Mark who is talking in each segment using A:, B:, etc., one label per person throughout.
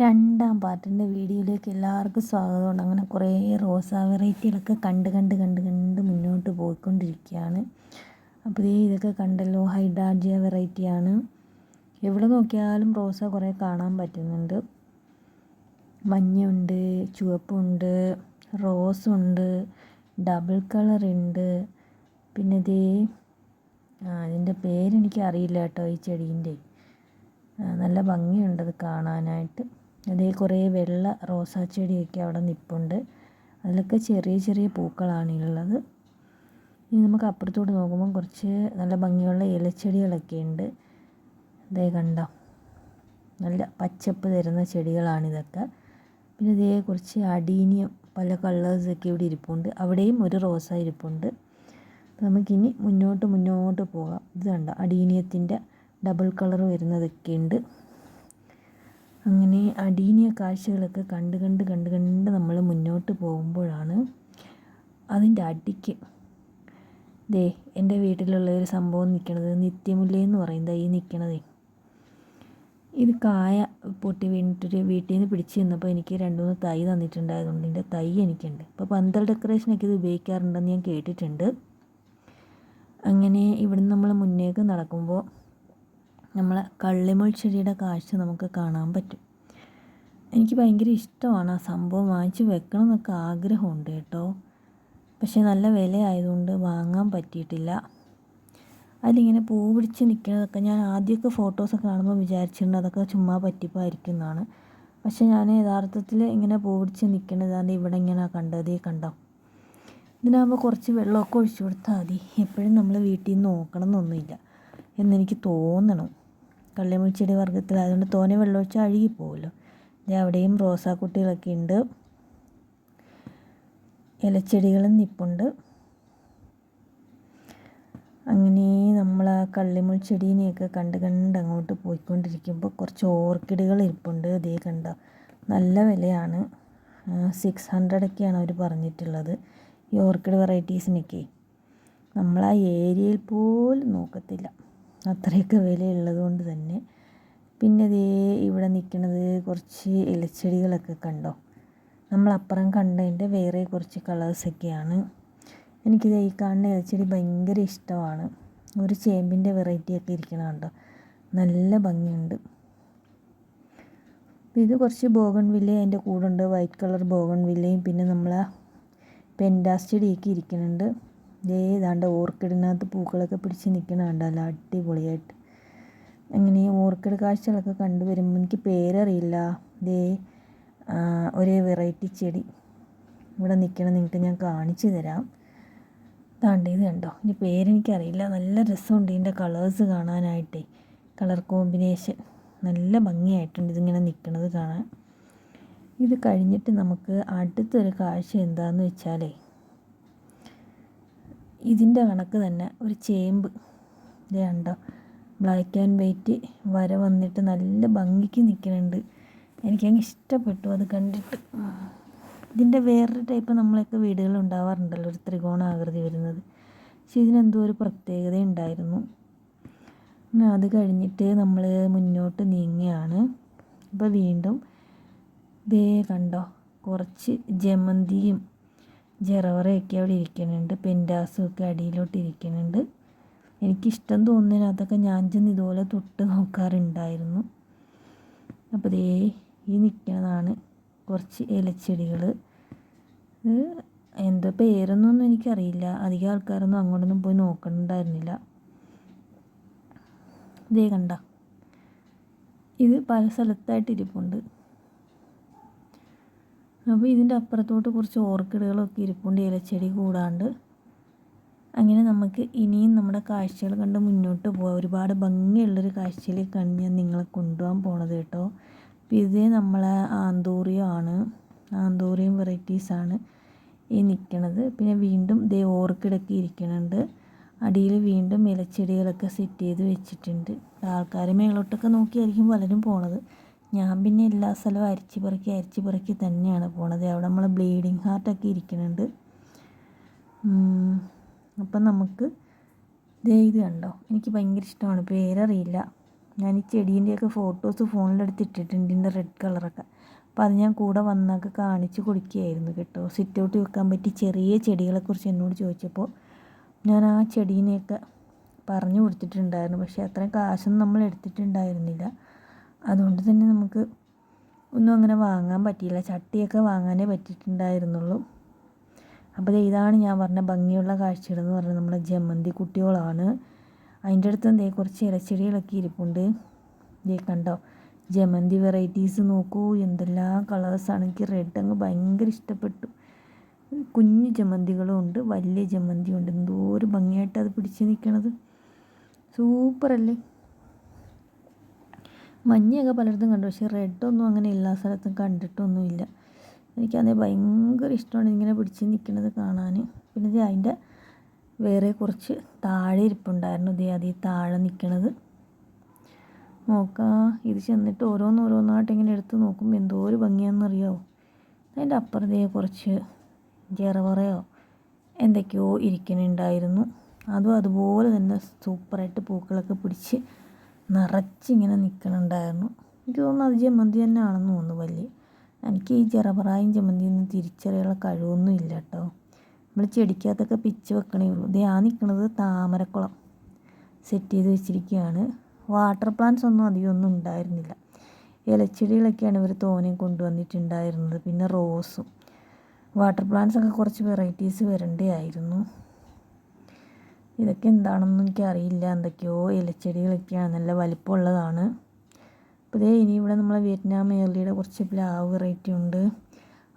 A: രണ്ടാം പാർട്ടിന്റെ വീഡിയോയിലേക്ക് എല്ലാവർക്കും സ്വാഗതമുണ്ട്. അങ്ങനെ കുറേ റോസാ വെറൈറ്റികളൊക്കെ കണ്ട് കണ്ട് കണ്ട് കണ്ട് മുന്നോട്ട് പോയിക്കൊണ്ടിരിക്കുകയാണ്. അപ്പോൾ ഈ ഇതൊക്കെ കണ്ടല്ലോ ഹൈഡ്രാജിയ വെറൈറ്റിയാണ്. എവിടെ നോക്കിയാലും റോസ കുറേ കാണാൻ പറ്റുന്നുണ്ട്. മഞ്ഞുണ്ട് ചുവപ്പുണ്ട് റോസുണ്ട് ഡബിൾ കളർ ഉണ്ട് പിന്നെ ഇതേ അതിന്റെ പേരെനിക്ക് അറിയില്ല കേട്ടോ ഈ ചെടീന്റെ. നല്ല ഭംഗിയുണ്ട് അത് കാണാനായിട്ട്. അതേ കുറേ വെള്ള റോസാ ചെടിയൊക്കെ അവിടെ നിൽപ്പുണ്ട് അതിലൊക്കെ ചെറിയ ചെറിയ പൂക്കളാണ് ഉള്ളത് ഇനി നമുക്ക് അപ്പുറത്തോട്ട് നോക്കുമ്പോൾ കുറച്ച് നല്ല ഭംഗിയുള്ള ഇലച്ചെടികളൊക്കെ ഉണ്ട്. ഇതേ കണ്ടോ? നല്ല പച്ചപ്പ് തരുന്ന ചെടികളാണിതൊക്കെ പിന്നെ ഇതേ കുറച്ച് അടീനിയം പല കളേഴ്സൊക്കെ ഇവിടെ ഇരിപ്പുണ്ട്. അവിടെയും ഒരു റോസ ഇരിപ്പുണ്ട്. നമുക്കിനി മുന്നോട്ട് മുന്നോട്ട് പോകാം. ഇത് കണ്ട? അടീനിയത്തിന്റെ ഡബിൾ കളർ വരുന്നതൊക്കെ ഉണ്ട്. അങ്ങനെ അടീനിയ കാഴ്ചകളൊക്കെ കണ്ട് കണ്ട് കണ്ട് കണ്ട് നമ്മൾ മുന്നോട്ട് പോകുമ്പോഴാണ് അതിന്റെ അടിക്ക്. ദേ എന്റെ വീട്ടിലുള്ള ഒരു സംഭവം നിൽക്കണത് നിത്യമുല്ല എന്ന് പറയുന്നത് ഈ നിൽക്കണതേ ഇത് കായ പൊട്ടി വീണിട്ടൊരു വീട്ടിൽ നിന്ന് പിടിച്ച് നിന്നപ്പോൾ എനിക്ക് രണ്ട് മൂന്ന് തൈ തന്നിട്ടുണ്ടായതുകൊണ്ട് എന്റെ തൈ എനിക്കുണ്ട്. അപ്പോൾ പന്തൽ ഡെക്കറേഷനൊക്കെ ഇത് ഉപയോഗിക്കാറുണ്ടെന്ന് ഞാൻ കേട്ടിട്ടുണ്ട്. അങ്ങനെ ഇവിടുന്ന് നമ്മൾ മുന്നേക്ക് നടക്കുമ്പോൾ നമ്മളെ കള്ളിമുൾ ചെടിയുടെ കാഴ്ച നമുക്ക് കാണാൻ പറ്റും. എനിക്ക് ഭയങ്കര ഇഷ്ടമാണ് ആ സംഭവം വാങ്ങിച്ച് വെക്കണം എന്നൊക്കെ ആഗ്രഹമുണ്ട് കേട്ടോ. പക്ഷേ നല്ല വില ആയതുകൊണ്ട് വാങ്ങാൻ പറ്റിയിട്ടില്ല. അതിലിങ്ങനെ പൂ പിടിച്ച് നിൽക്കുന്നതൊക്കെ ഞാൻ ആദ്യമൊക്കെ ഫോട്ടോസൊക്കെ കാണുമ്പോൾ വിചാരിച്ചിട്ടുണ്ട് അതൊക്കെ ചുമ്മാ പറ്റിപ്പായിരിക്കും എന്നാണ്. പക്ഷേ ഞാൻ യഥാർത്ഥത്തിൽ ഇങ്ങനെ പൂ പിടിച്ച് നിൽക്കുന്നത് ഇവിടെ ഇങ്ങനെ കണ്ടതേ കണ്ടോ? ഇതിനാകുമ്പോൾ കുറച്ച് വെള്ളമൊക്കെ ഒഴിച്ചു കൊടുത്താൽ മതി. എപ്പോഴും നമ്മൾ വീട്ടിൽ നിന്ന് നോക്കണം എന്നൊന്നുമില്ല എന്നെനിക്ക് തോന്നണം. കള്ളിമുൾച്ചെടി വർഗത്തിലായതുകൊണ്ട് തോനെ വെള്ളമൊഴിച്ചാൽ അഴുകിപ്പോവുമല്ലോ ഇത് അവിടെയും റോസാക്കുട്ടികളൊക്കെ ഉണ്ട്. ഇലച്ചെടികളും നിപ്പുണ്ട്. അങ്ങനെ നമ്മൾ ആ കള്ളിമുൾ ചെടീനെയൊക്കെ കണ്ട് കണ്ട് അങ്ങോട്ട് പോയിക്കൊണ്ടിരിക്കുമ്പോൾ കുറച്ച് ഓർക്കിഡുകൾ ഇരിപ്പുണ്ട്. ഇതേ കണ്ട നല്ല വിലയാണ്. സിക്സ് ഹൺഡ്രഡൊക്കെയാണ് അവർ പറഞ്ഞിട്ടുള്ളത്. ഈ ഓർക്കിഡ് വെറൈറ്റീസിനൊക്കെ. നമ്മൾ ആ ഏരിയയിൽ പോലും നോക്കത്തില്ല. അത്രയൊക്കെ വിലയുള്ളത് കൊണ്ട് തന്നെ. പിന്നെ ദേ ഇവിടെ നിൽക്കുന്നത് കുറച്ച് ഇലച്ചെടികളൊക്കെ കണ്ടോ? നമ്മളപ്പുറം കണ്ടതിന്റെ വേറെ കുറച്ച് കളേഴ്സൊക്കെയാണ് എനിക്കിത് ഈ കാണുന്ന ഇലച്ചെടി ഭയങ്കര ഇഷ്ടമാണ്. ഒരു ചേമ്പിന്റെ വെറൈറ്റിയൊക്കെ ഇരിക്കണ കണ്ടോ? നല്ല ഭംഗിയുണ്ട്. ഇത് കുറച്ച് ബോഗൺ വില്ല അതിന്റെ കൂടെ ഉണ്ട്. വൈറ്റ് കളർ ബോഗൺ വില്ലയും പിന്നെ നമ്മളെ പെൻഡാസ് ചെടിയൊക്കെ ഇരിക്കുന്നുണ്ട് ദേ ദാണ്ട ഓർക്കിഡിനകത്ത് പൂക്കളൊക്കെ പിടിച്ച് നിൽക്കണ കണ്ടല്ലോ അടിപൊളിയായിട്ട്. അങ്ങനെ ഓർക്കിഡ് കാഴ്ചകളൊക്കെ കണ്ടു വരുമ്പോൾ എനിക്ക് പേരറിയില്ല. ദേ ഒരേ വെറൈറ്റി ചെടി ഇവിടെ നിൽക്കണം നിങ്ങൾക്ക് ഞാൻ കാണിച്ചു തരാം. താണ്ട ഇത് കണ്ടോ? ഇനി പേരെനിക്കറിയില്ല നല്ല രസമുണ്ട് ഇതിന്റെ കളേഴ്സ് കാണാനായിട്ടേ. Colour combination. നല്ല ഭംഗിയായിട്ടുണ്ട് ഇതിങ്ങനെ നിൽക്കുന്നത് കാണാൻ. ഇത് കഴിഞ്ഞിട്ട് നമുക്ക് അടുത്തൊരു കാഴ്ച എന്താണെന്ന് വെച്ചാലേ ഇതിന്റെ കണക്ക് തന്നെ ഒരു ചേമ്പ് കണ്ടോ? ബ്ലാക്ക് ആൻഡ് വൈറ്റ് വര വന്നിട്ട് നല്ല ഭംഗിക്ക് നിൽക്കുന്നുണ്ട്. എനിക്കങ്ങ് ഇഷ്ടപ്പെട്ടു അത് കണ്ടിട്ട്. ഇതിന്റെ വേറൊരു ടൈപ്പ് നമ്മളൊക്കെ വീടുകളിൽ ഉണ്ടാവാറുണ്ടല്ലോ ഒരു ത്രികോണാകൃതി വരുന്നത്. പക്ഷെ ഇതിനെന്തോ ഒരു പ്രത്യേകത ഉണ്ടായിരുന്നു അത് കഴിഞ്ഞിട്ട് നമ്മൾ മുന്നോട്ട് നീങ്ങുകയാണ്. അപ്പോൾ വീണ്ടും ദേ കണ്ടോ കുറച്ച് ജമന്തിയും ജറവറയൊക്കെ അവിടെ ഇരിക്കുന്നുണ്ട്. പെൻഡാസുമൊക്കെ അടിയിലോട്ട് ഇരിക്കുന്നുണ്ട്. എനിക്കിഷ്ടം തോന്നുന്നതിന് അതൊക്കെ ഞാൻ ചെന്ന് ഇതുപോലെ തൊട്ട് നോക്കാറുണ്ടായിരുന്നു. അപ്പോൾ ദേ ഈ നിൽക്കുന്നതാണ് കുറച്ച് ഇലച്ചെടികൾ. എന്തോ പേരൊന്നും എനിക്കറിയില്ല. അധികം ആൾക്കാരൊന്നും അങ്ങോട്ടൊന്നും പോയി നോക്കണ്ടായിരുന്നില്ല ഇതേ കണ്ട. ഇത് പല സ്ഥലത്തായിട്ട് ഇരിപ്പുണ്ട്. അപ്പോൾ ഇതിന്റെ അപ്പുറത്തോട്ട് കുറച്ച് ഓർക്കിഡുകളൊക്കെ ഇരിപ്പുണ്ട് ഇലച്ചെടി കൂടാണ്ട്. അങ്ങനെ നമുക്ക് ഇനിയും നമ്മുടെ കാഴ്ചകൾ കണ്ട് മുന്നോട്ട് പോകാം ഒരുപാട് ഭംഗിയുള്ളൊരു കാഴ്ചയിലേക്കാണ് ഞാൻ നിങ്ങളെ കൊണ്ടുപോകാൻ പോണത് കേട്ടോ. അപ്പോൾ ഇത് നമ്മളെ ആന്തൂറിയം ആണ്. ആന്തൂറിയം വെറൈറ്റീസാണ് ഈ നിൽക്കണത് പിന്നെ വീണ്ടും ദേ ഓർക്കിഡൊക്കെ ഇരിക്കണുണ്ട്. അടിയിൽ വീണ്ടും ഇലച്ചെടികളൊക്കെ സെറ്റ് ചെയ്ത് വെച്ചിട്ടുണ്ട്. ആൾക്കാർ മേളോട്ടൊക്കെ നോക്കിയായിരിക്കും പലരും പോണത്. ഞാൻ പിന്നെ എല്ലാ സ്ഥലവും അരിച്ചു പിറക്കി അരിച്ചു പിറക്കി തന്നെയാണ് പോണത്. അവിടെ നമ്മൾ ബ്ലീഡിങ് ഹാർട്ടൊക്കെ ഇരിക്കുന്നുണ്ട്. അപ്പം നമുക്ക് ഇത് കണ്ടോ? എനിക്ക് ഭയങ്കര ഇഷ്ടമാണ്. പേരറിയില്ല. ഞാൻ ഈ ചെടീന്റെയൊക്കെ ഫോട്ടോസ് ഫോണിലെടുത്ത് ഇട്ടിട്ടുണ്ട് ഇതിന്റെ റെഡ് കളറൊക്കെ അപ്പോൾ അത് ഞാൻ കൂടെ വന്നൊക്കെ കാണിച്ച് കൊടുക്കുകയായിരുന്നു കേട്ടോ. സിറ്റ് ഔട്ട് വെക്കാൻ പറ്റി ചെറിയ ചെടികളെക്കുറിച്ച് എന്നോട് ചോദിച്ചപ്പോൾ ഞാൻ ആ ചെടീനെയൊക്കെ പറഞ്ഞു കൊടുത്തിട്ടുണ്ടായിരുന്നു. പക്ഷേ അത്രയും കാശൊന്നും നമ്മൾ എടുത്തിട്ടുണ്ടായിരുന്നില്ല. അതുകൊണ്ട് തന്നെ നമുക്ക് ഒന്നും അങ്ങനെ വാങ്ങാൻ പറ്റിയില്ല. ചട്ടിയൊക്കെ വാങ്ങാനേ പറ്റിയിട്ടുണ്ടായിരുന്നുള്ളൂ. അപ്പോൾ ഇതാണ് ഞാൻ പറഞ്ഞ ഭംഗിയുള്ള കാഴ്ചകളെന്ന് പറഞ്ഞാൽ നമ്മുടെ ജമന്തി കുട്ടികളാണ്. അതിന്റെ അടുത്ത് എന്തേ കുറച്ച് ഇലച്ചെടികളൊക്കെ ഇരിപ്പുണ്ട്. ഇതേ കണ്ടോ? ജമന്തി വെറൈറ്റീസ് നോക്കൂ. എന്തെല്ലാം കളേഴ്സാണ് എനിക്ക് റെഡ് അങ്ങ് ഭയങ്കര ഇഷ്ടപ്പെട്ടു. കുഞ്ഞു ജമന്തികളും ഉണ്ട്. വലിയ ജമന്തിയും ഉണ്ട്. എന്തോ ഒരു ഭംഗിയായിട്ട് അത് പിടിച്ച് നിൽക്കണത് സൂപ്പറല്ലേ? മഞ്ഞയൊക്കെ പലയിടത്തും കണ്ടു. പക്ഷേ റെഡൊന്നും അങ്ങനെ എല്ലാ സ്ഥലത്തും കണ്ടിട്ടൊന്നുമില്ല. എനിക്കത് ഭയങ്കര ഇഷ്ടമാണ് ഇങ്ങനെ പിടിച്ച് നിൽക്കുന്നത് കാണാൻ. പിന്നെ ഇത് അതിന്റെ വേറെ കുറച്ച് താഴെ ഇരിപ്പുണ്ടായിരുന്നു. ഇതേ അതീ താഴെ നിൽക്കണത്. നോക്കാം ഇത് ചെന്നിട്ട് ഓരോന്നോരോന്നായിട്ട് ഇങ്ങനെ എടുത്ത് നോക്കുമ്പോൾ എന്തോ ഒരു ഭംഗിയാണെന്നറിയാമോ അതിന്റെ അപ്പുറത്തേ കുറച്ച് ജറവറയോ എന്തൊക്കെയോ ഇരിക്കണുണ്ടായിരുന്നു. അതും അതുപോലെ തന്നെ സൂപ്പറായിട്ട് പൂക്കളൊക്കെ പിടിച്ച് നിറച്ചിങ്ങനെ നിൽക്കണുണ്ടായിരുന്നു എനിക്ക് തോന്നുന്നു അത് ജമന്തി തന്നെ ആണെന്ന് തോന്നുന്നു വലിയ. എനിക്ക് ഈ ജറപറായും ജമന്തിയൊന്നും തിരിച്ചറിയാനുള്ള കഴിവൊന്നും ഇല്ല കേട്ടോ. നമ്മൾ ചെടിക്കകത്തൊക്കെ പിച്ച് വെക്കണേ ഉള്ളൂ. ഇത് ആ നിൽക്കുന്നത് താമരക്കുളം സെറ്റ് ചെയ്ത് വെച്ചിരിക്കുകയാണ്. വാട്ടർ പ്ലാന്റ്സ് ഒന്നും അധികം ഒന്നും ഉണ്ടായിരുന്നില്ല. ഇലച്ചെടികളൊക്കെയാണ് ഇവർ തോനെ കൊണ്ടുവന്നിട്ടുണ്ടായിരുന്നത്. പിന്നെ റോസും. വാട്ടർ പ്ലാന്റ്സ് ഒക്കെ കുറച്ച് വെറൈറ്റീസ് വരേണ്ടതായിരുന്നു ഇതൊക്കെ എന്താണെന്ന് എനിക്കറിയില്ല. എന്തൊക്കെയോ ഇലച്ചെടികളൊക്കെയാണ് നല്ല വലിപ്പമുള്ളതാണ്. അപ്പോൾ ഇതേ ഇനി ഇവിടെ നമ്മളെ വിയറ്റ്നാം ഏർലിയുടെ കുറച്ച് പ്ലാവ് വെറൈറ്റി ഉണ്ട്.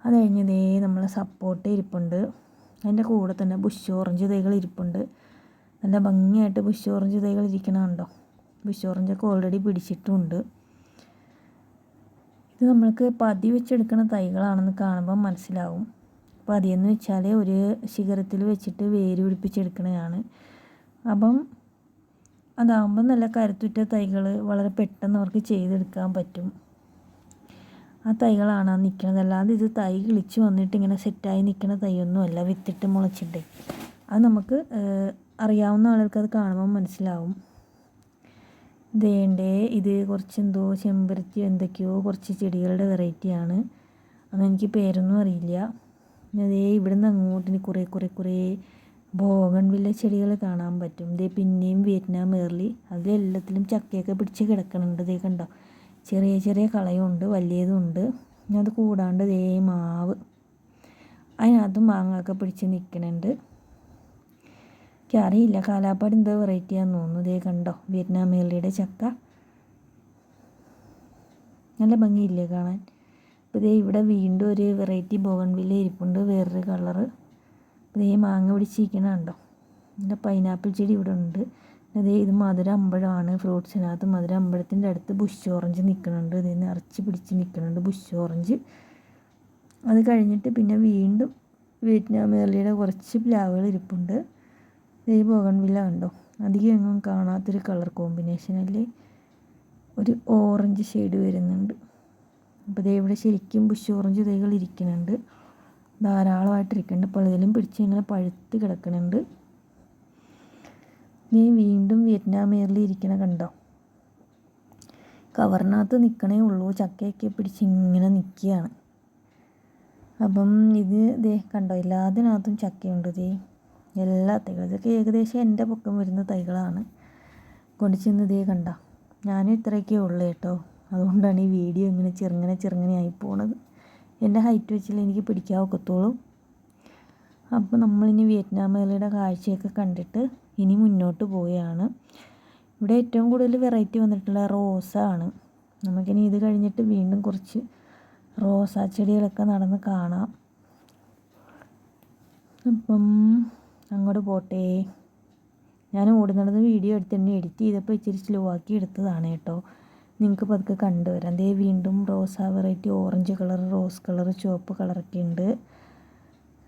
A: അത് കഴിഞ്ഞ് ഇതേ നമ്മളെ സപ്പോർട്ട് ഇരിപ്പുണ്ട്. അതിന്റെ കൂടെ തന്നെ ബുഷ് ഓറഞ്ച് തൈകൾ ഇരിപ്പുണ്ട്. നല്ല ഭംഗിയായിട്ട് ബുഷ് ഓറഞ്ച് തൈകൾ ഇരിക്കണമുണ്ടോ ബുഷ് ഓറഞ്ചൊക്കെ ഓൾറെഡി പിടിച്ചിട്ടുമുണ്ട് ഇത് നമ്മൾക്ക് പതി വെച്ചെടുക്കുന്ന തൈകളാണെന്ന് കാണുമ്പോൾ മനസ്സിലാവും. പതിയെന്ന് വെച്ചാൽ ഒരു ശിഖരത്തിൽ വെച്ചിട്ട് വേര് പിടിപ്പിച്ചെടുക്കണതാണ്. അപ്പം അതാകുമ്പോൾ നല്ല കരുത്തുറ്റ തൈകൾ വളരെ പെട്ടെന്ന് അവർക്ക് ചെയ്തെടുക്കാൻ പറ്റും. ആ തൈകളാണ് നിൽക്കുന്നത് അല്ലാതെ ഇത് തൈ കിളിച്ച് വന്നിട്ട് ഇങ്ങനെ സെറ്റായി നിൽക്കുന്ന തൈയൊന്നുമല്ല. വിത്തിട്ട് മുളച്ചിട്ട്. അത് നമുക്ക് അറിയാവുന്ന ആളുകൾക്ക് അത് കാണുമ്പോൾ മനസ്സിലാവും. ഇതേണ്ടേ ഇത് കുറച്ച് എന്തോ ചെമ്പരത്തി എന്തൊക്കെയോ കുറച്ച് ചെടികളുടെ വെറൈറ്റിയാണ് അതെനിക്ക് പേരൊന്നും അറിയില്ല. അതേ ഇവിടുന്ന് അങ്ങോട്ടിന് കുറേ കുറേ കുറേ ബോഗൺവില്ല ചെടികൾ കാണാൻ പറ്റും. ദേ പിന്നെയും വിയറ്റ്നാം ഏർലി. അതിലെല്ലാത്തിലും ചക്കയൊക്കെ പിടിച്ച് കിടക്കണുണ്ട് ദേ കണ്ടോ. ചെറിയ ചെറിയ കളയുണ്ട് വലിയതുണ്ട്. അത് കൂടാണ്ട് ദേ മാവ്. അതിനകത്ത് മാങ്ങയൊക്കെ പിടിച്ച് നിൽക്കണുണ്ട് എനിക്കറിയില്ല കാലാപ്പാട് എന്തോ വെറൈറ്റിയാന്ന് തോന്നുന്നു ദേ കണ്ടോ. വിയറ്റ്നാം ഏർലിയുടെ ചക്ക. നല്ല ഭംഗിയില്ലേ കാണാൻ. അപ്പോൾ ഇതേ ഇവിടെ വീണ്ടും ഒരു വെറൈറ്റി ബോഗൺവില്ല ഇരിപ്പുണ്ട് വേറൊരു കളറ് ദേ മാങ്ങ പിടിച്ചിരിക്കണുണ്ടോ? പിന്നെ പൈനാപ്പിൾ ചെടി ഇവിടെ ഉണ്ട്. അതേ ഇത് മധുര അമ്പഴമാണ്. ഫ്രൂട്ട്സിനകത്ത് മധുര അമ്പഴത്തിന്റെ അടുത്ത് ബുഷ് ഓറഞ്ച് നിൽക്കുന്നുണ്ട് ഇതിൽ നിന്ന് ഇറച്ചി പിടിച്ച് നിൽക്കുന്നുണ്ട് ബുഷ് ഓറഞ്ച് അത് കഴിഞ്ഞിട്ട് പിന്നെ വീണ്ടും വിയറ്റ്നാം ഏർലിയുടെ കുറച്ച് പ്ലാവുകൾ ഇരിപ്പുണ്ട്. ഈ ബോഗൺവില്ല കണ്ടോ? അധികം എങ്ങും കാണാത്തൊരു കളർ കോമ്പിനേഷൻ അല്ലേ? ഒരു ഓറഞ്ച് ഷെയ്ഡ് വരുന്നുണ്ട്. അപ്പോൾ ദേ ഇവിടെ ശരിക്കും ബുഷ് ഓറഞ്ച് തൈകൾ ഇരിക്കുന്നുണ്ട് ധാരാളമായിട്ട് അപ്പോൾ പലതിലും പിടിച്ച് ഇങ്ങനെ പഴുത്ത് കിടക്കുന്നുണ്ട്. നീ വീണ്ടും വിയറ്റ്നാം എയറിൽ ഇരിക്കണ കണ്ടോ? കവറിനകത്ത് നിൽക്കണേ ഉള്ളൂ. ചക്കയൊക്കെ പിടിച്ച് ഇങ്ങനെ നിൽക്കുകയാണ് അപ്പം ഇത് ദേ കണ്ടോ? എല്ലാത്തിനകത്തും ചക്കയുണ്ട് ദേ. എല്ലാ തൈകളും. ഇതൊക്കെ ഏകദേശം എന്റെ പൊക്കം വരുന്ന തൈകളാണ്. കൊണ്ട് ചെന്ന് ദേ കണ്ട? ഞാനും ഇത്രയൊക്കെ ഉള്ളു കേട്ടോ. അതുകൊണ്ടാണ് ഈ വീഡിയോ ഇങ്ങനെ ചെറുങ്ങനെ ചെറുങ്ങനെ ആയി പോണത്. എന്റെ ഹൈറ്റ് വെച്ചില്ല എനിക്ക് പിടിക്കാൻ ഒക്കത്തോളും അപ്പോൾ നമ്മളിനി വിയറ്റ്നാം മേളയുടെ കാഴ്ചയൊക്കെ കണ്ടിട്ട് ഇനി മുന്നോട്ട് പോവുകയാണ്. ഇവിടെ ഏറ്റവും കൂടുതൽ വെറൈറ്റി വന്നിട്ടുള്ള റോസാണ് നമുക്കിനി ഇത് കഴിഞ്ഞിട്ട് വീണ്ടും കുറച്ച് റോസാ ചെടികളൊക്കെ നടന്ന് കാണാം. അപ്പം അങ്ങോട്ട് പോട്ടെ. ഞാൻ ഓടുന്നിടന്ന് നടന്ന് വീഡിയോ എടുത്തിട്ട് എഡിറ്റ് ചെയ്തപ്പോൾ ഇച്ചിരി സ്ലോ ആക്കി എടുത്തതാണ് കേട്ടോ. നിങ്ങൾക്ക് പതുക്കെ കണ്ടുവരാം. ദേ വീണ്ടും റോസാ variety orange colour rose colour ചുവപ്പ് കളറൊക്കെ ഉണ്ട്.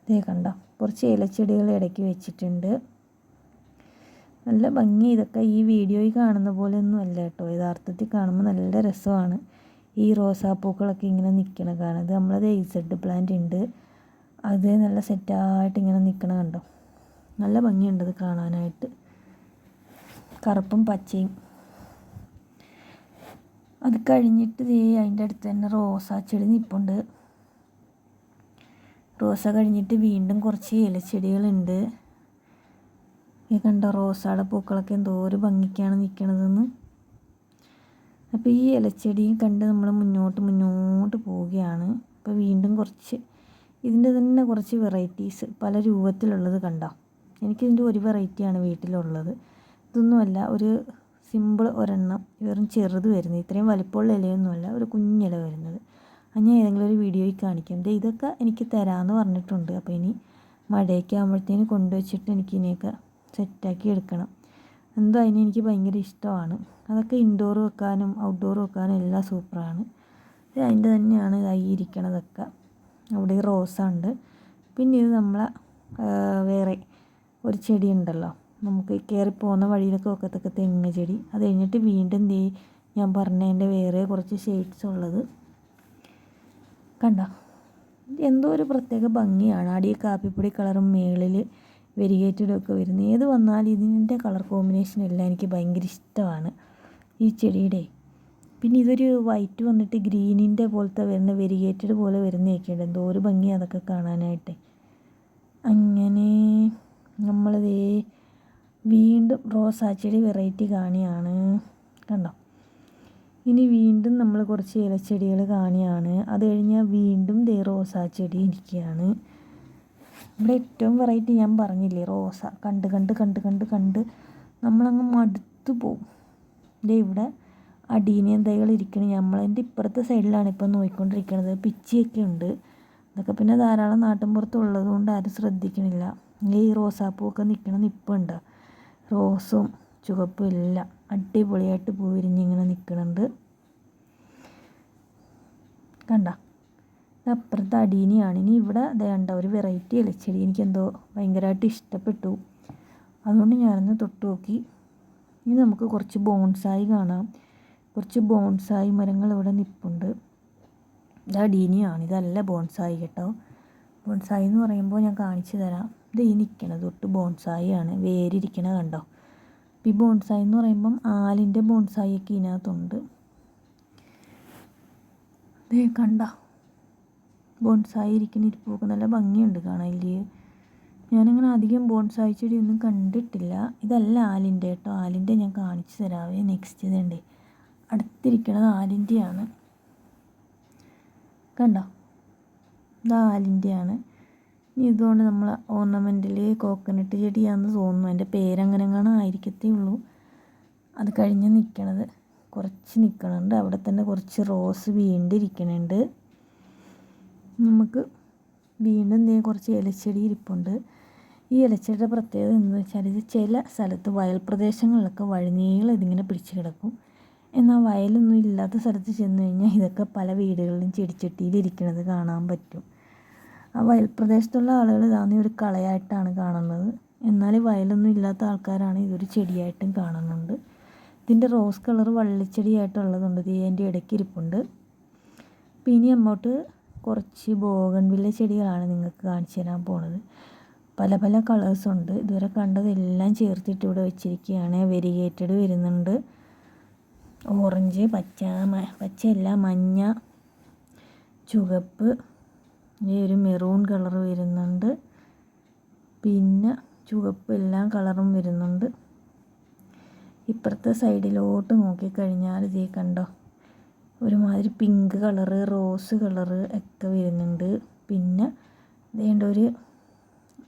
A: ദേ കണ്ട കുറച്ച് ഇലച്ചെടികൾ ഇടയ്ക്ക് വെച്ചിട്ടുണ്ട്. നല്ല ഭംഗി ഇതൊക്കെ ഈ വീഡിയോയിൽ കാണുന്ന പോലെ ഒന്നും അല്ല കേട്ടോ. യഥാർത്ഥത്തിൽ കാണുമ്പോൾ നല്ല രസമാണ്. ഈ റോസാപ്പൂക്കളൊക്കെ ഇങ്ങനെ നിൽക്കണ കാണുന്നത് നമ്മളത് എയ്സെഡ് പ്ലാന്റ് ഉണ്ട്. അത് നല്ല സെറ്റായിട്ട് ഇങ്ങനെ നിൽക്കണ കണ്ടോ. നല്ല ഭംഗിയുണ്ട് കാണാനായിട്ട്. കറുപ്പും പച്ചയും. അത് കഴിഞ്ഞിട്ട് ദേ അതിന്റെ അടുത്ത് തന്നെ റോസാ ചെടി നിൽപ്പുണ്ട് റോസ കഴിഞ്ഞിട്ട് വീണ്ടും കുറച്ച് ഇലച്ചെടികളുണ്ട്. ഈ കണ്ട റോസയുടെ പൂക്കളൊക്കെ എന്തോ ഒരു ഭംഗിക്കാണ് നിൽക്കണതെന്ന് അപ്പോൾ ഈ ഇലച്ചെടിയും കണ്ട് നമ്മൾ മുന്നോട്ട് മുന്നോട്ട് പോവുകയാണ്. അപ്പോൾ വീണ്ടും കുറച്ച് ഇതിന്റെ തന്നെ കുറച്ച് വെറൈറ്റീസ് പല രൂപത്തിലുള്ളത് കണ്ടോ? എനിക്കിതിന്റെ ഒരു വെറൈറ്റിയാണ് വീട്ടിലുള്ളത്. ഇതൊന്നുമല്ല ഒരു സിമ്പിൾ ഒരെണ്ണം വെറും ചെറുത് വരുന്നത് ഇത്രയും വലിപ്പമുള്ള ഇലയൊന്നുമല്ല ഒരു കുഞ്ഞില വരുന്നത്. അത് ഞാൻ ഏതെങ്കിലും ഒരു വീഡിയോയിൽ കാണിക്കാം. ദേ ഇതൊക്കെ എനിക്ക് തരാമെന്ന് പറഞ്ഞിട്ടുണ്ട്. അപ്പോൾ ഇനി മഴയൊക്കെ ആകുമ്പോഴത്തേന് കൊണ്ടുവച്ചിട്ട് എനിക്ക് ഇതിനെയൊക്കെ സെറ്റാക്കി എടുക്കണം. എന്തോ അതിന് എനിക്ക് ഭയങ്കര ഇഷ്ടമാണ്. അതൊക്കെ ഇൻഡോർ വെക്കാനും ഔട്ട്ഡോർ വെക്കാനും എല്ലാം സൂപ്പറാണ്. അതിന്റെ തന്നെയാണ് ഇതായി ഇരിക്കണതൊക്കെ അവിടെ റോസ ഉണ്ട്. പിന്നെ ഇത് നമ്മളെ വേറെ ഒരു ചെടി ഉണ്ടല്ലോ. നമുക്ക് കയറി പോകുന്ന വഴിയിലൊക്കെ വെക്കത്തക്ക തെങ്ങ് ചെടി അത് കഴിഞ്ഞിട്ട് വീണ്ടും ദേ ഞാൻ പറഞ്ഞതിന്റെ വേറെ കുറച്ച് ഷെയ്ഡ്സ് ഉള്ളത്. കണ്ട? എന്തോ ഒരു പ്രത്യേക ഭംഗിയാണ്. അടിയിൽ കാപ്പിപ്പൊടി കളറും മേളിൽ വെരിഗേറ്റഡും ഒക്കെ വരുന്നത്. ഏത് വന്നാലും ഇതിന്റെ കളർ കോമ്പിനേഷൻ എല്ലാം എനിക്ക് ഭയങ്കര ഇഷ്ടമാണ് ഈ ചെടിയുടെ. പിന്നെ ഇതൊരു വൈറ്റ് വന്നിട്ട് ഗ്രീനിന്റെ പോലത്തെ വരുന്ന വെരിഗേറ്റഡ് പോലെ വരുന്നതൊക്കെയുണ്ട്. എന്തോ ഒരു ഭംഗി അതൊക്കെ കാണാനായിട്ട്. അങ്ങനെ നമ്മളിതേ വീണ്ടും റോസാ ചെടി വെറൈറ്റി കാണിയാണ്. കണ്ടോ? ഇനി വീണ്ടും നമ്മൾ കുറച്ച് ഇലച്ചെടികൾ കാണിയാണ്. അത് കഴിഞ്ഞാൽ വീണ്ടും ദേ റോസാ ചെടി ഇരിക്കുകയാണ്. ഇവിടെ ഏറ്റവും വെറൈറ്റി ഞാൻ പറഞ്ഞില്ലേ റോസ. കണ്ട് കണ്ട് കണ്ട് കണ്ട് കണ്ട് നമ്മളങ്ങ് മടുത്തു പോവും. ദേ ഇവിടെ അടീനിയം തൈകൾ ഇരിക്കണ. നമ്മളതിന്റെ ഇപ്പുറത്തെ സൈഡിലാണ് ഇപ്പം നോക്കിക്കൊണ്ടിരിക്കുന്നത് പിച്ചിയൊക്കെ ഉണ്ട്. അതൊക്കെ പിന്നെ ധാരാളം നാട്ടിൻ പുറത്തുള്ളത് കൊണ്ട് ആരും ശ്രദ്ധിക്കണില്ല. ഈ റോസാപ്പൂ റോസാപ്പൂവൊക്കെ നിൽക്കണ നിൽപ്പുണ്ട് റോസും ചുവപ്പും എല്ലാം അടിപൊളിയായിട്ട് പൂ വിരിഞ്ഞിങ്ങനെ നിൽക്കുന്നുണ്ട് കണ്ട അപ്പുറത്ത് അടീനിയാണ്. ഇനി ഇവിടെ വേണ്ട ഒരു വെറൈറ്റി ഇലച്ചെടി എനിക്കെന്തോ ഭയങ്കരമായിട്ട് ഇഷ്ടപ്പെട്ടു. അതുകൊണ്ട് ഞാനൊന്ന് തൊട്ട് നോക്കി. ഇനി നമുക്ക് കുറച്ച് ബോൺസായി കാണാം. കുറച്ച് ബോൺസായി മരങ്ങൾ ഇവിടെ നിൽപ്പുണ്ട് ഇത് അടീനിയാണ്. ഇതല്ല ബോൺസായി കേട്ടോ. ബോൺസായി എന്ന് പറയുമ്പോൾ ഞാൻ കാണിച്ചു തരാം. ഇത് ഈ നിൽക്കണത് തൊട്ട് ബോൺസായി ആണ് വേരിരിക്കണ കണ്ടോ? ഈ ബോൺസായി എന്ന് പറയുമ്പം ആലിന്റെ ബോൺസായി ഒക്കെ ഇതിനകത്തുണ്ട്. ദേ കണ്ട? ബോൺസായി ഇരിക്കുന്ന ഇരിപ്പൊക്കെ നല്ല ഭംഗിയുണ്ട് കാണാനില്ലേ ഞാനങ്ങനെ അധികം ബോൺസായി ചെടിയൊന്നും കണ്ടിട്ടില്ല. ഇതല്ല ആലിന്റെ കേട്ടോ. ആലിന്റെ ഞാൻ കാണിച്ചു തരാവേ നെക്സ്റ്റ് ഇതുണ്ട്. അടുത്തിരിക്കണത് ആലിന്റെയാണ്. കണ്ടോ? ഇത് ആലിന്റെയാണ്. ഇനി ഇതുകൊണ്ട് നമ്മൾ ഓർണമെന്റിൽ കോക്കനട്ട് ചെടിയാണെന്ന് തോന്നുന്നു. അതിന്റെ പേരങ്ങനെ ആയിരിക്കത്തേ ഉള്ളൂ. അത് കഴിഞ്ഞ് നിൽക്കണത് കുറച്ച് നിൽക്കണുണ്ട് അവിടെ തന്നെ കുറച്ച് റോസ് വീണ്ടിരിക്കണുണ്ട് നമുക്ക് വീണ്ടും എന്തെങ്കിലും കുറച്ച് ഇലച്ചെടി ഇരിപ്പുണ്ട്. ഈ ഇലച്ചെടിയുടെ പ്രത്യേകത എന്ന് വെച്ചാൽ ഇത് ചില സ്ഥലത്ത് വയൽ പ്രദേശങ്ങളിലൊക്കെ വഴിനീളം ഇതിങ്ങനെ പിടിച്ച് കിടക്കും. എന്നാൽ വയലൊന്നും ഇല്ലാത്ത സ്ഥലത്ത് ചെന്ന് കഴിഞ്ഞാൽ ഇതൊക്കെ പല വീടുകളിലും ചെടിച്ചട്ടിയിൽ ഇരിക്കുന്നത് കാണാൻ പറ്റും. ആ വയൽ പ്രദേശത്തുള്ള ആളുകൾ ഇതാന്ന് ഒരു കളയായിട്ടാണ് കാണുന്നത്. എന്നാൽ വയലൊന്നും ഇല്ലാത്ത ആൾക്കാരാണ് ഇതൊരു ചെടിയായിട്ടും കാണുന്നുണ്ട്. ഇതിന്റെ റോസ് കളർ വള്ളിച്ചെടിയായിട്ടുള്ളതുണ്ട്. ഇത് അതിന്റെ ഇടയ്ക്ക് ഇരിപ്പുണ്ട് പിന്നെ അങ്ങോട്ട് കുറച്ച് ബോഗൺവില്ല ചെടികളാണ് നിങ്ങൾക്ക് കാണിച്ചു തരാൻ പോണത്. പല പല കളേഴ്സ് ഉണ്ട്. ഇതുവരെ കണ്ടതെല്ലാം ചേർത്തിട്ട് ഇവിടെ വെച്ചിരിക്കുകയാണ്. വെരിഗേറ്റഡ് വരുന്നുണ്ട്. ഓറഞ്ച് പച്ച പച്ചയല്ല മഞ്ഞ ചുവപ്പ് ഈ ഒരു മെറൂൺ കളർ വരുന്നുണ്ട്. പിന്നെ ചുവപ്പ് എല്ലാ കളറും വരുന്നുണ്ട്. ഇപ്പുറത്തെ സൈഡിലോട്ട് നോക്കിക്കഴിഞ്ഞാൽ ഇതേ കണ്ടോ? ഒരുമാതിരി പിങ്ക് കളറ് റോസ് കളറ് ഒക്കെ വരുന്നുണ്ട്. പിന്നെ ഇതേണ്ട ഒരു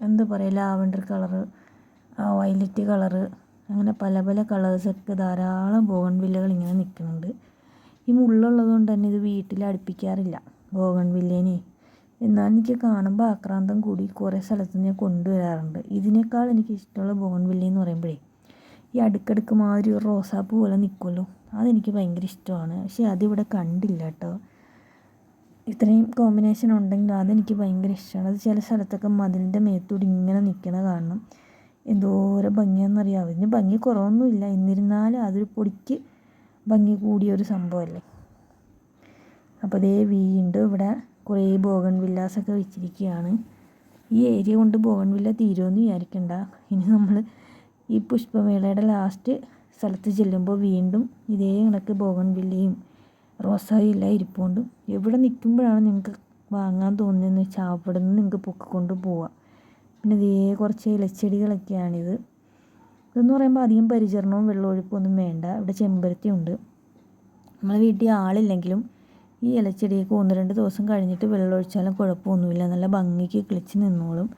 A: എന്താ പറയുക ലാവണ്ടർ കളറ് വയലറ്റ് കളറ് അങ്ങനെ പല പല കളേഴ്സൊക്കെ ധാരാളം ബോഗൺവില്ലകൾ ഇങ്ങനെ നിൽക്കുന്നുണ്ട്. ഈ മുള്ളുള്ളത് കൊണ്ട് തന്നെ ഇത് വീട്ടിൽ അടുപ്പിക്കാറില്ല ബോഗൺവില്ലേനെ. എന്നാൽ എനിക്ക് കാണുമ്പോൾ ആക്രാന്തം കൂടി കുറേ സ്ഥലത്ത് ഞാൻ കൊണ്ടുവരാറുണ്ട്. ഇതിനേക്കാൾ എനിക്ക് ഇഷ്ടമുള്ള ബോൺവില്ലി എന്ന് പറയുമ്പോഴേ ഈ അടുക്കടുക്ക് മാതിരി ഒരു റോസാപ്പ് പോലെ നിൽക്കുമല്ലോ. അതെനിക്ക് ഭയങ്കര ഇഷ്ടമാണ്. പക്ഷേ അതിവിടെ കണ്ടില്ല കേട്ടോ. ഇത്രയും കോമ്പിനേഷൻ ഉണ്ടെങ്കിലും അതെനിക്ക് ഭയങ്കര ഇഷ്ടമാണ്. അത് ചില സ്ഥലത്തൊക്കെ മതിലിന്റെ മേത്തൂടി ഇങ്ങനെ നിൽക്കണ കാണണം. എന്തോരം ഭംഗിയാണെന്നറിയാം ഇതിന് ഭംഗി കുറവൊന്നുമില്ല. എന്നിരുന്നാലും അതൊരു പൊടിക്ക് ഭംഗി കൂടിയൊരു സംഭവമല്ലേ? അപ്പോൾ അതേ വീണ്ടും ഇവിടെ കുറേ ബോഗൺ വില്ലാസൊക്കെ വെച്ചിരിക്കുകയാണ്. ഈ ഏരിയ കൊണ്ട് ബോഗൺ വില്ല തീരുമെന്ന് വിചാരിക്കണ്ട. ഇനി നമ്മൾ ഈ പുഷ്പമേളയുടെ ലാസ്റ്റ് സ്ഥലത്ത് ചെല്ലുമ്പോൾ വീണ്ടും ഇതേ കണക്ക് ബോഗൺ വില്ലയും റോസായി എല്ലാം ഇരിപ്പുണ്ടും. എവിടെ നിൽക്കുമ്പോഴാണ് നിങ്ങൾക്ക് വാങ്ങാൻ തോന്നുന്നതെന്ന് വെച്ചാൽ അവിടെ നിന്ന് നിങ്ങൾക്ക് പൊക്കിക്കൊണ്ട് പോവാം. പിന്നെ ഇതേ കുറച്ച് ഇലച്ചെടികളൊക്കെയാണിത്. ഇതെന്ന് പറയുമ്പോൾ അധികം പരിചരണവും വെള്ളമൊഴുക്കൊന്നും വേണ്ട. ഇവിടെ ചെമ്പരത്തി ഉണ്ട്. നമ്മളെ വീട്ടിൽ ആളില്ലെങ്കിലും ഈ ഇലച്ചെടിയൊക്കെ ഒന്ന് രണ്ട് ദിവസം കഴിഞ്ഞിട്ട് വെള്ളമൊഴിച്ചാലും കുഴപ്പമൊന്നുമില്ല. നല്ല ഭംഗിക്ക് കിളിച്ച് നിന്നോളും.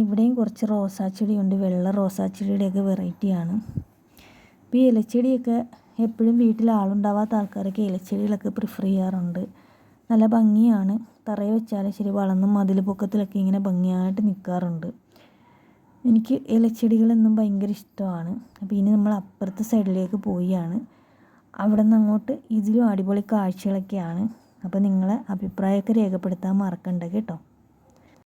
A: ഇവിടെയും കുറച്ച് റോസാ ചെടിയുണ്ട് വെള്ള റോസാ ചെടിയുടെയൊക്കെ വെറൈറ്റിയാണ്. ഇപ്പോൾ ഈ ഇലച്ചെടിയൊക്കെ എപ്പോഴും വീട്ടിൽ ആളുണ്ടാവാത്ത ആൾക്കാരൊക്കെ ഇലച്ചെടികളൊക്കെ പ്രിഫർ ചെയ്യാറുണ്ട്. നല്ല ഭംഗിയാണ്. തറയിൽ വെച്ചാലും ശരി വളർന്നും മതിൽ പൊക്കത്തിലൊക്കെ ഇങ്ങനെ ഭംഗിയായിട്ട് നിൽക്കാറുണ്ട് എനിക്ക് ഇലച്ചെടികളെന്നും ഭയങ്കര ഇഷ്ടമാണ്. അപ്പോൾ ഇനി നമ്മൾ അപ്പുറത്തെ സൈഡിലേക്ക് പോയാണ് അവിടെ നിന്ന് അങ്ങോട്ട് ഇതിലും അടിപൊളി കാഴ്ചകളൊക്കെയാണ്. അപ്പോൾ നിങ്ങളെ അഭിപ്രായമൊക്കെ രേഖപ്പെടുത്താൻ മറക്കണ്ട കേട്ടോ.